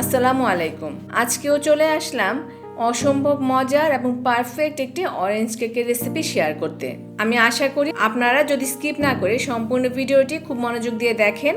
আসসালামু আলাইকুম। আজকেও চলে আসলাম অসম্ভব মজার এবং পারফেক্ট একটি অরেঞ্জ কেকের রেসিপি শেয়ার করতে। আমি আশা করি আপনারা যদি স্কিপ না করে সম্পূর্ণ ভিডিওটি খুব মনোযোগ দিয়ে দেখেন,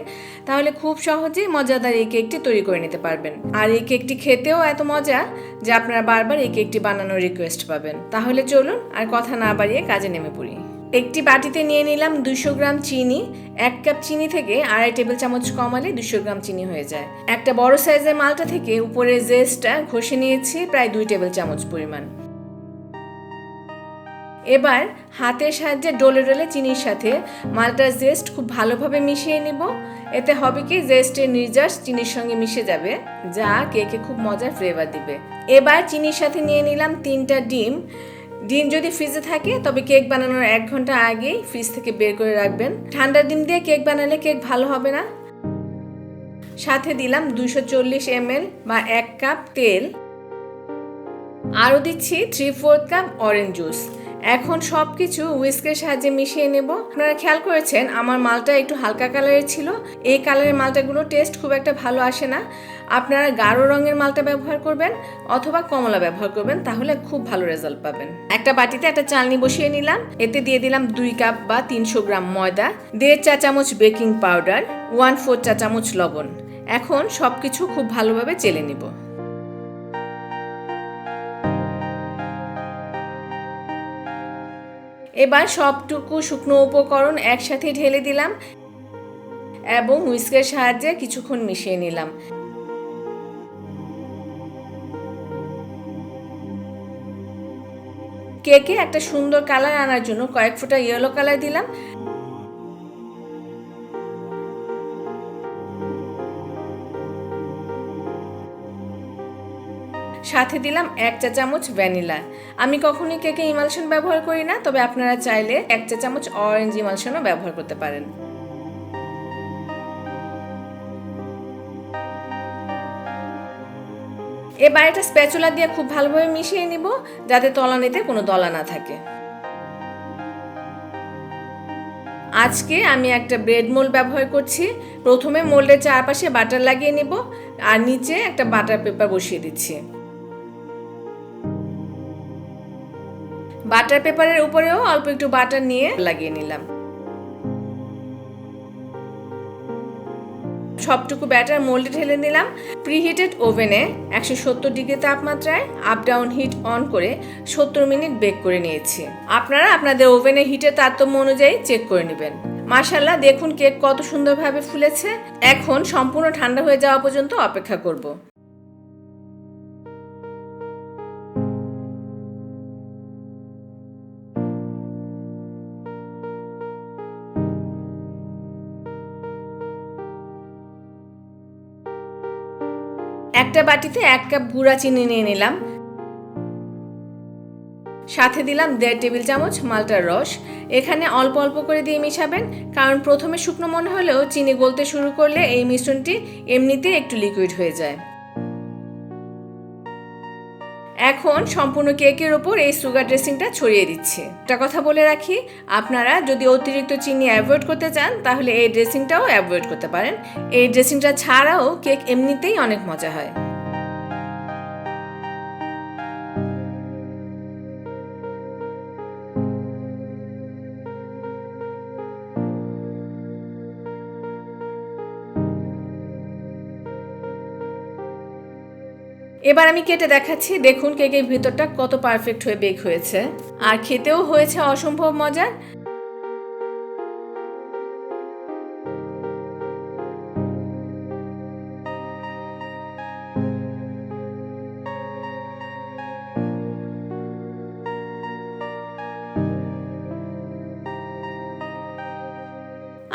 তাহলে খুব সহজেই মজাদার এই কেকটি তৈরি করে নিতে পারবেন। আর এই কেকটি খেতেও এত মজা যে আপনারা বারবার এই কেকটি বানানোর রিকোয়েস্ট পাবেন। তাহলে চলুন আর কথা না বাড়িয়ে কাজে নেমে পড়ি। একটি বাটিতে নিয়ে নিলাম দুশো গ্রাম চিনি, এক কাপ চিনি থেকে আড়াই টেবিল চামচ কমালে দুশো গ্রাম চিনি হয়ে যায়। একটা বড় সাইজের মালটা থেকে উপরের জেস্টটা ঘষে নিয়েছি প্রায় দুই টেবিল চামচ পরিমাণ। এবার হাতের সাহায্যে ডোলে ডোলে চিনির সাথে মালটার জেস্ট খুব ভালোভাবে মিশিয়ে নিব। এতে হবে কি জেস্টের নির্যাস চিনির সঙ্গে মিশে যাবে, যা কেকে খুব মজার ফ্লেভার দিবে। এবার চিনির সাথে নিয়ে নিলাম তিনটা ডিম ডিম যদি ফ্রিজে থাকে, তবে কেক বানানোর এক ঘণ্টা আগেই ফ্রিজ থেকে বের করে রাখবেন। ঠান্ডা ডিম দিয়ে কেক বানালে কেক ভালো হবে না। সাথে দিলাম দুশো চল্লিশ এমএল বা এক কাপ তেল। আরও দিচ্ছি three fourth cup orange juice এখন সব কিছু উইস্কের সাহায্যে মিশিয়ে নেব। আপনারা খেয়াল করেছেন, আমার মালটা একটু হালকা কালারের ছিল। এই কালারের মালটাগুলো টেস্ট খুব একটা ভালো আসে না। আপনারা গাঢ় রঙের মালটা ব্যবহার করবেন অথবা কমলা ব্যবহার করবেন, তাহলে খুব ভালো রেজাল্ট পাবেন। একটা বাটিতে একটা চালনি বসিয়ে নিলাম। এতে দিয়ে দিলাম দুই কাপ বা তিনশো গ্রাম ময়দা, দেড় চা চামচ বেকিং পাউডার ওয়ান ফোর চা চামচ লবণ। এখন সব কিছু খুব ভালোভাবে চেলে নিব। এবার সবটুকু শুকনো উপকরণ একসাথে ঢেলে দিলাম এবং হুইস্কের সাহায্যে কিছুক্ষণ মিশিয়ে নিলাম। কেকে একটা সুন্দর কালার আনার জন্য কয়েক ফোঁটা ইয়েলো কালার দিলাম। সাথে দিলাম এক চা চামচ ভ্যানিলা। আমি কখনোই কেকে ইমালশন ব্যবহার করি না, তবে আপনারা চাইলে এক চা চামচ অরেঞ্জ ইমালশনও ব্যবহার করতে পারেন। এবার এটা স্প্যাচুলা দিয়ে খুব ভালোভাবে মিশিয়ে নিব, যাতে তলানিতে কোনো দলা না থাকে। আজকে আমি একটা ব্রেড মোল্ড ব্যবহার করছি। প্রথমে মোল্ডের চারপাশে বাটার লাগিয়ে নিব, আর নিচে একটা বাটার পেপার বসিয়ে দিচ্ছি। বাটার পেপারের উপরেও অল্প একটু বাটার নিয়ে লাগিয়ে নিলাম। সবটুকু ব্যাটার মোল্ডে ঢেলে নিলাম। প্রিহিটেড ওভেনে একশো সত্তর ডিগ্রি তাপমাত্রায় আপ ডাউন হিট অন করে সত্তর মিনিট বেক করে নিয়েছি। আপনারা আপনাদের ওভেনে হিটের তারতম্য অনুযায়ী চেক করে নেবেন। মার্শাল্লাহ দেখুন কেক কত সুন্দরভাবে ফুলেছে। এখন সম্পূর্ণ ঠান্ডা হয়ে যাওয়া পর্যন্ত অপেক্ষা করব। একটা বাটিতে এক কাপ গুঁড়া চিনি নিয়ে নিলাম। সাথে দিলাম দেড় টেবিল চামচ মালটার রস। এখানে অল্প অল্প করে দিয়ে মিশাবেন, কারণ প্রথমে শুকনো মনে হলেও চিনি গলতে শুরু করলে এই মিশ্রণটি এমনিতে একটু লিকুইড হয়ে যায়। এখন সম্পূর্ণ কেকের ওপর এই সুগার ড্রেসিংটা ছড়িয়ে দিচ্ছি। একটা কথা বলে রাখি, আপনারা যদি অতিরিক্ত চিনি অ্যাভয়েড করতে চান, তাহলে এই ড্রেসিংটাও অ্যাভয়েড করতে পারেন। এই ড্রেসিংটা ছাড়াও কেক এমনিতেই অনেক মজা হয়। এবার আমি কেটে দেখাচ্ছি, দেখুন কেকের ভিতরটা কত পারফেক্ট হয়ে বেক হয়েছে। আর খেতেও হয়েছে অসম্ভব মজার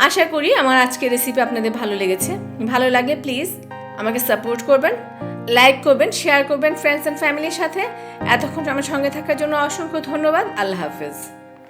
আশা করি আমার আজকের রেসিপি আপনাদের ভালো লেগেছে। ভালো লাগলে প্লিজ আমাকে সাপোর্ট করবেন। লাইক করবেন শেয়ার করবেন ফ্রেন্ডস অ্যান্ড ফ্যামিলির সাথে। এতক্ষণ আমার সঙ্গে থাকার জন্য অসংখ্য ধন্যবাদ। আল্লাহ হাফেজ।